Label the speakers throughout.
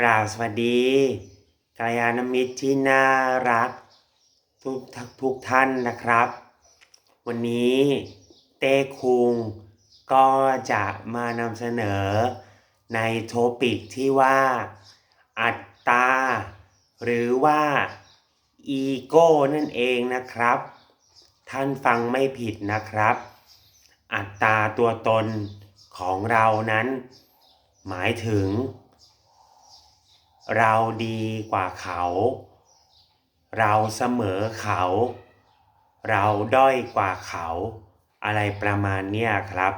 Speaker 1: กราบสวัสดีกัลยาณมิตรที่น่ารัก ทุกทักทุกท่านนะครับ วันนี้เต้คุงก็จะมานำเสนอในโทปิกที่ว่า อัตตา หรือว่าอีโก้นั่นเองนะครับ ท่านฟังไม่ผิดนะครับ อัตตาตัวตนของเรานั้น หมายถึง เราดีกว่าเขา เราเสมอเขา เราด้อยกว่าเขา อะไรประมาณเนี้ยครับ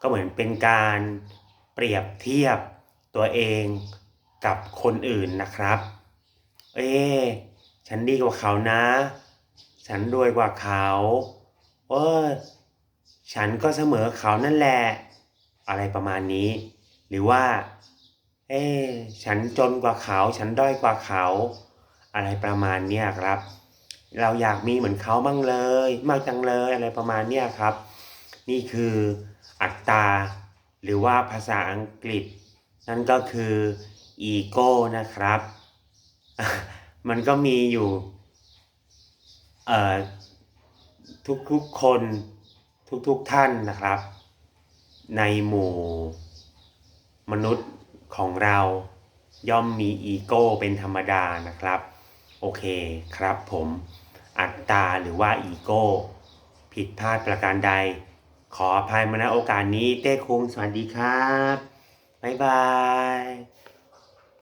Speaker 1: ก็เหมือนเป็นการเปรียบเทียบตัวเองกับคนอื่นนะครับ เอ๊ะฉันดีกว่าเขานะ ฉันรวยกว่าเขาเออฉันก็เสมอเขานั่นแหละ อะไรประมาณนี้ หรือว่า เอ๊ฉันจนกว่าเขา ฉันด้อยกว่าเขา อะไรประมาณเนี้ยครับ เราอยากมีเหมือนเขาบ้างเลย มากจังเลยอะไรประมาณเนี้ยครับ นี่คืออัตตาหรือว่าภาษาอังกฤษ นั่นก็คืออีโก้นะครับ มันก็มีอยู่เอ่อทุกๆคนทุกๆท่านนะครับ ในหมู่มนุษย์ ของเราย่อมมีอีโก้เป็นธรรมดานะครับ โอเคครับผมอัตตาหรือว่าอีโก้ ผิดพลาดประการใด ขออภัยมาณโอกาสนี้เต้คุงสวัสดีครับ บ๊ายบาย